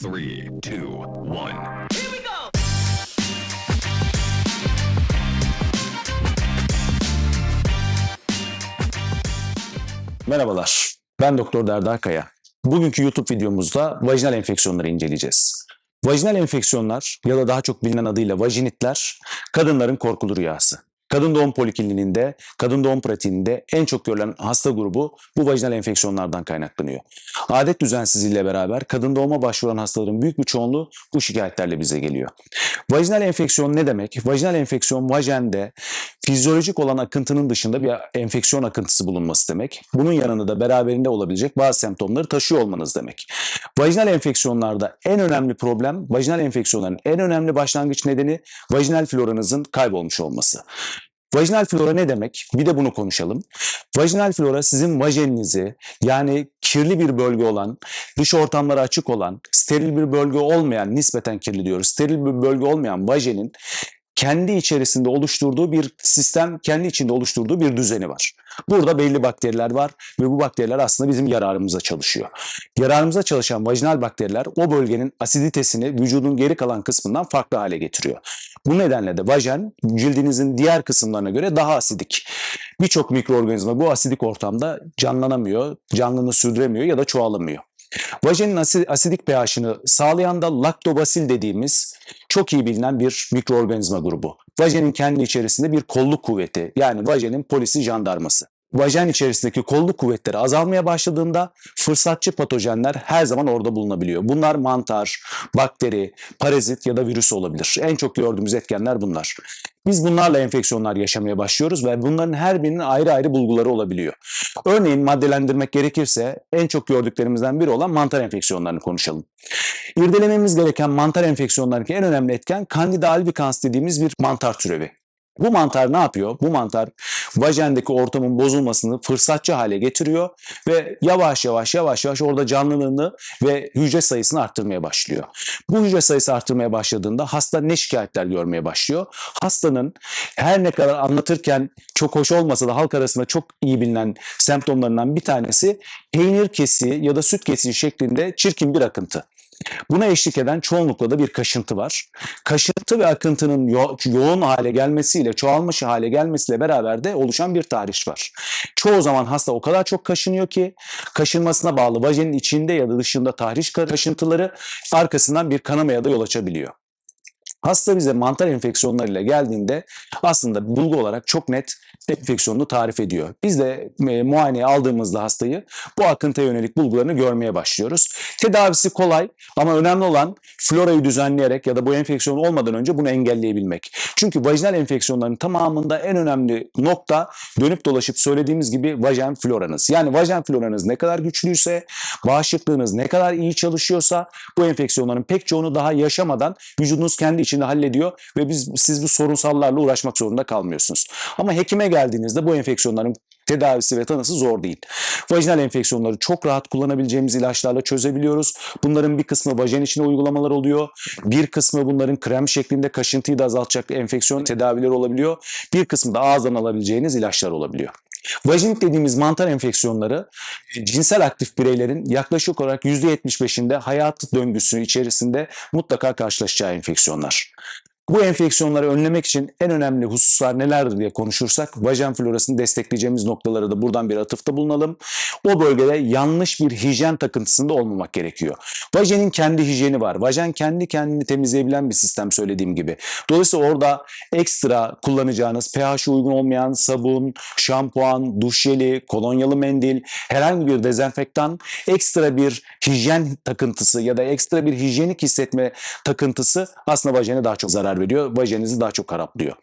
Three, two, one. Merhabalar, ben Doktor Derdar Kaya. Bugünkü YouTube videomuzda vajinal enfeksiyonları inceleyeceğiz. Vajinal enfeksiyonlar ya da daha çok bilinen adıyla vajinitler kadınların korkulu rüyası. Kadın doğum polikliniğinde, kadın doğum pratiğinde en çok görülen hasta grubu bu vajinal enfeksiyonlardan kaynaklanıyor. Adet düzensizliğiyle beraber kadın doğuma başvuran hastaların büyük bir çoğunluğu bu şikayetlerle bize geliyor. Vajinal enfeksiyon ne demek? Vajinal enfeksiyon vajende fizyolojik olan akıntının dışında bir enfeksiyon akıntısı bulunması demek. Bunun yanında da beraberinde olabilecek bazı semptomları taşıyor olmanız demek. Vajinal enfeksiyonlarda en önemli problem, vajinal enfeksiyonların en önemli başlangıç nedeni vajinal floranızın kaybolmuş olması. Vajinal flora ne demek? Bir de bunu konuşalım. Vajinal flora sizin vajeninizi yani kirli bir bölge olan, dış ortamlara açık olan, steril bir bölge olmayan, nispeten kirli diyoruz, steril bir bölge olmayan vajenin kendi içerisinde oluşturduğu bir sistem, kendi içinde oluşturduğu bir düzeni var. Burada belli bakteriler var ve bu bakteriler aslında bizim yararımıza çalışıyor. Yararımıza çalışan vajinal bakteriler o bölgenin asiditesini vücudun geri kalan kısmından farklı hale getiriyor. Bu nedenle de vajen cildinizin diğer kısımlarına göre daha asidik. Birçok mikroorganizma bu asidik ortamda canlanamıyor, canlılığını sürdüremiyor ya da çoğalamıyor. Vajenin asi- asidik pH'ini sağlayan da laktobasil dediğimiz çok iyi bilinen bir mikroorganizma grubu. Vajenin kendi içerisinde bir kolluk kuvveti yani vajenin polisi jandarması. Vajen içerisindeki kolluk kuvvetleri azalmaya başladığında fırsatçı patojenler her zaman orada bulunabiliyor. Bunlar mantar, bakteri, parazit ya da virüs olabilir. En çok gördüğümüz etkenler bunlar. Biz bunlarla enfeksiyonlar yaşamaya başlıyoruz ve bunların her birinin ayrı ayrı bulguları olabiliyor. Örneğin maddelendirmek gerekirse en çok gördüklerimizden biri olan mantar enfeksiyonlarını konuşalım. İrdelememiz gereken mantar enfeksiyonlarındaki en önemli etken Candida albicans dediğimiz bir mantar türevi. Bu mantar ne yapıyor? Bu mantar vajendeki ortamın bozulmasını fırsatçı hale getiriyor ve yavaş yavaş yavaş yavaş orada canlılığını ve hücre sayısını arttırmaya başlıyor. Bu hücre sayısı arttırmaya başladığında hasta ne şikayetler görmeye başlıyor? Hastanın her ne kadar anlatırken çok hoş olmasa da halk arasında çok iyi bilinen semptomlarından bir tanesi peynir kesiği ya da süt kesiği şeklinde çirkin bir akıntı. Buna eşlik eden çoğunlukla da bir kaşıntı var. Kaşıntı ve akıntının yo- yoğun hale gelmesiyle, çoğalmış hale gelmesiyle beraber de oluşan bir tahriş var. Çoğu zaman hasta o kadar çok kaşınıyor ki kaşınmasına bağlı vajenin içinde ya da dışında tahriş kaşıntıları arkasından bir kanamaya da yol açabiliyor. Hasta bize mantar enfeksiyonlarıyla geldiğinde aslında bulgu olarak çok net enfeksiyonunu tarif ediyor. Biz de e, muayeneye aldığımızda hastayı bu akıntıya yönelik bulgularını görmeye başlıyoruz. Tedavisi kolay ama önemli olan florayı düzenleyerek ya da bu enfeksiyon olmadan önce bunu engelleyebilmek. Çünkü vajinal enfeksiyonların tamamında en önemli nokta dönüp dolaşıp söylediğimiz gibi vajen floranız. Yani vajen floranız ne kadar güçlüyse, bağışıklığınız ne kadar iyi çalışıyorsa bu enfeksiyonların pek çoğunu daha yaşamadan vücudunuz kendi içinde hallediyor ve biz siz bu sorunsallarla uğraşmak zorunda kalmıyorsunuz. Ama hekime geldiğinizde bu enfeksiyonların tedavisi ve tanısı zor değil. Vajinal enfeksiyonları çok rahat kullanabileceğimiz ilaçlarla çözebiliyoruz. Bunların bir kısmı vajen içine uygulamalar oluyor. Bir kısmı bunların krem şeklinde kaşıntıyı da azaltacak enfeksiyon tedavileri olabiliyor. Bir kısmı da ağızdan alabileceğiniz ilaçlar olabiliyor. Vajinit dediğimiz mantar enfeksiyonları e, cinsel aktif bireylerin yaklaşık olarak %75'inde hayat döngüsü içerisinde mutlaka karşılaşacağı enfeksiyonlar. Bu enfeksiyonları önlemek için en önemli hususlar nelerdir diye konuşursak vajen florasını destekleyeceğimiz noktalara da buradan bir atıfta bulunalım. O bölgede yanlış bir hijyen takıntısında olmamak gerekiyor. Vajenin kendi hijyeni var. Vajen kendi kendini temizleyebilen bir sistem söylediğim gibi. Dolayısıyla orada ekstra kullanacağınız pH'i uygun olmayan sabun, şampuan, duş jeli, kolonyalı mendil, herhangi bir dezenfektan, ekstra bir hijyen takıntısı ya da ekstra bir hijyenik hissetme takıntısı aslında vajene daha çok zarar veriyor. Vajenizi daha çok haraplıyor.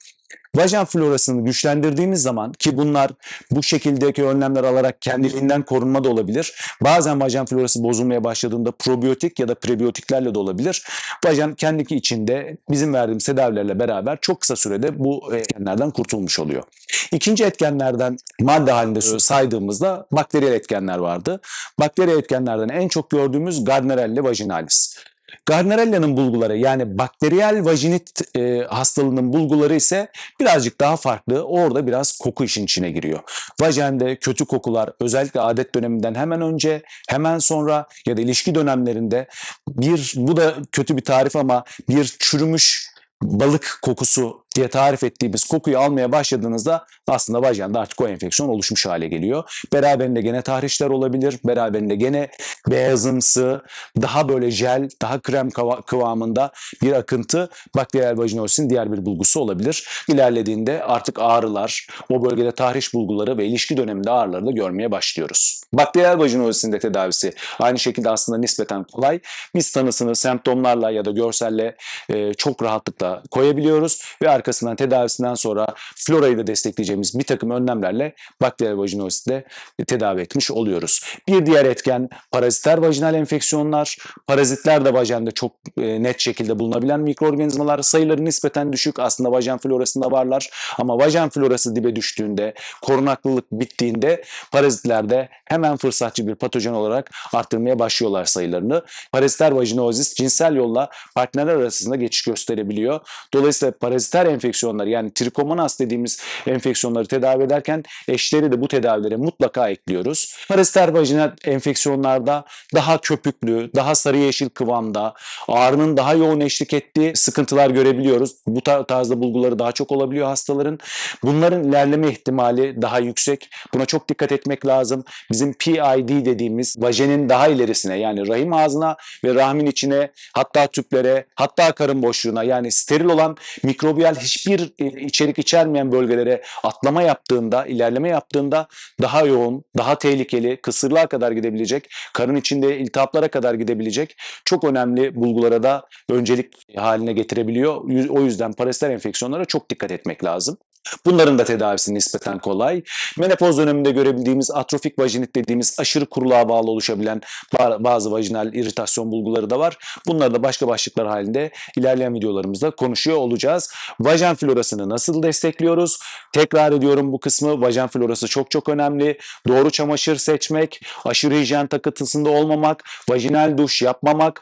Vajen florasını güçlendirdiğimiz zaman ki bunlar bu şekildeki önlemler alarak kendiliğinden korunma da olabilir. Bazen vajen florası bozulmaya başladığında probiyotik ya da prebiyotiklerle de olabilir. Vajen kendi içinde bizim verdiğimiz tedavilerle beraber çok kısa sürede bu etkenlerden kurtulmuş oluyor. İkinci etkenlerden madde halinde saydığımızda bakteriyel etkenler vardı. Bakteriyel etkenlerden en çok gördüğümüz Gardnerella vaginalis. Gardnerella'nın bulguları yani bakteriyel vajinit e, hastalığının bulguları ise birazcık daha farklı. Orada biraz koku işin içine giriyor. Vajende kötü kokular özellikle adet döneminden hemen önce, hemen sonra ya da ilişki dönemlerinde bir bu da kötü bir tarif ama bir çürümüş balık kokusu diye tarif ettiğimiz kokuyu almaya başladığınızda aslında vajanda artık o enfeksiyon oluşmuş hale geliyor. Beraberinde gene tahrişler olabilir. Beraberinde gene beyazımsı, daha böyle jel, daha krem kıva- kıvamında bir akıntı bakteriyel vajinosisin diğer bir bulgusu olabilir. İlerlediğinde artık ağrılar, o bölgede tahriş bulguları ve ilişki döneminde ağrıları da görmeye başlıyoruz. Bakteriyel vajinosisin de tedavisi aynı şekilde aslında nispeten kolay. Biz tanısını semptomlarla ya da görselle e, çok rahatlıkla koyabiliyoruz ve arkasından tedavisinden sonra florayı da destekleyeceğimiz bir takım önlemlerle bakteriyel vajinositle tedavi etmiş oluyoruz. Bir diğer etken paraziter vajinal enfeksiyonlar. Parazitler de vajende çok e, net şekilde bulunabilen mikroorganizmalar. Sayıları nispeten düşük. Aslında vajen florasında varlar. Ama vajen florası dibe düştüğünde, korunaklılık bittiğinde parazitlerde hemen fırsatçı bir patojen olarak arttırmaya başlıyorlar sayılarını. Paraziter vajinozis cinsel yolla partnerler arasında geçiş gösterebiliyor. Dolayısıyla paraziter enfeksiyonları yani trikomonas dediğimiz enfeksiyonları tedavi ederken eşleri de bu tedavilere mutlaka ekliyoruz. Paraziter vajinal enfeksiyonlarda daha köpüklü, daha sarı yeşil kıvamda, ağrının daha yoğun eşlik ettiği sıkıntılar görebiliyoruz. Bu tar- tarzda bulguları daha çok olabiliyor hastaların. Bunların ilerleme ihtimali daha yüksek. Buna çok dikkat etmek lazım. Bizim PID dediğimiz vajenin daha ilerisine yani rahim ağzına ve rahmin içine hatta tüplere hatta karın boşluğuna yani steril olan mikrobiyal hiçbir e, içerik içermeyen bölgelere atlama yaptığında, ilerleme yaptığında daha yoğun, daha tehlikeli, kısırlığa kadar gidebilecek, karın içinde iltihaplara kadar gidebilecek çok önemli bulgulara da öncelik haline getirebiliyor. O yüzden paraziter enfeksiyonlara çok dikkat etmek lazım. Bunların da tedavisi nispeten kolay. Menopoz döneminde görebildiğimiz atrofik vajinit dediğimiz aşırı kuruluğa bağlı oluşabilen ba- bazı vajinal iritasyon bulguları da var. Bunları da başka başlıklar halinde ilerleyen videolarımızda konuşuyor olacağız. Vajen florasını nasıl destekliyoruz? Tekrar ediyorum bu kısmı. Vajen florası çok çok önemli. Doğru çamaşır seçmek, aşırı hijyen takıntısında olmamak, vajinal duş yapmamak,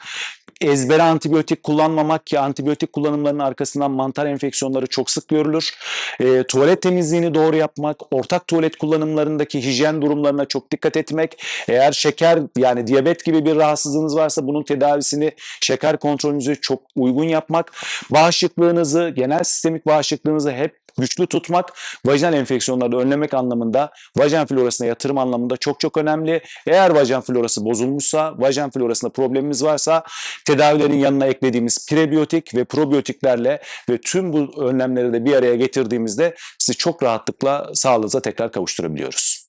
ezbere antibiyotik kullanmamak ki antibiyotik kullanımlarının arkasından mantar enfeksiyonları çok sık görülür. E, tuvalet temizliğini doğru yapmak, ortak tuvalet kullanımlarındaki hijyen durumlarına çok dikkat etmek. Eğer şeker yani diyabet gibi bir rahatsızlığınız varsa bunun tedavisini şeker kontrolünüzü çok uygun yapmak. Bağışıklığınızı, genel sistemik bağışıklığınızı hep güçlü tutmak, vajinal enfeksiyonları önlemek anlamında, vajen florasına yatırım anlamında çok çok önemli. Eğer vajen florası bozulmuşsa, vajen florasında problemimiz varsa tedavilerin yanına eklediğimiz prebiyotik ve probiyotiklerle ve tüm bu önlemleri de bir araya getirdiğimizde sizi çok rahatlıkla sağlığınıza tekrar kavuşturabiliyoruz.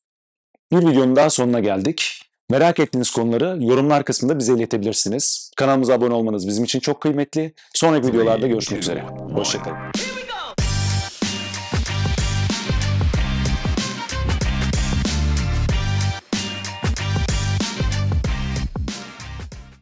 Bir videonun daha sonuna geldik. Merak ettiğiniz konuları yorumlar kısmında bize iletebilirsiniz. Kanalımıza abone olmanız bizim için çok kıymetli. Sonraki videolarda görüşmek üzere. Hoşçakalın.